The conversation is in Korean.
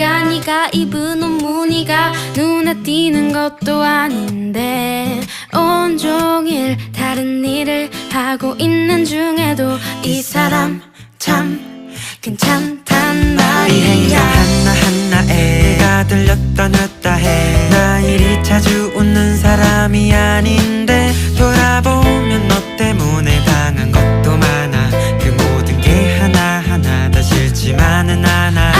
나이가 네가 입은 옷 무늬가 눈에 띄는 것도 아닌데 온종일 다른 일을 하고 있는 중에도 이 사람 참 괜찮단 이 행동 말이야. 하나하나에 내가 들렸다 놨다 해나 이리 자주 웃는 사람이 아닌데 돌아보면 너 때문에 당한 것도 많아. 그 모든 게 하나하나 다 싫지만은 않아.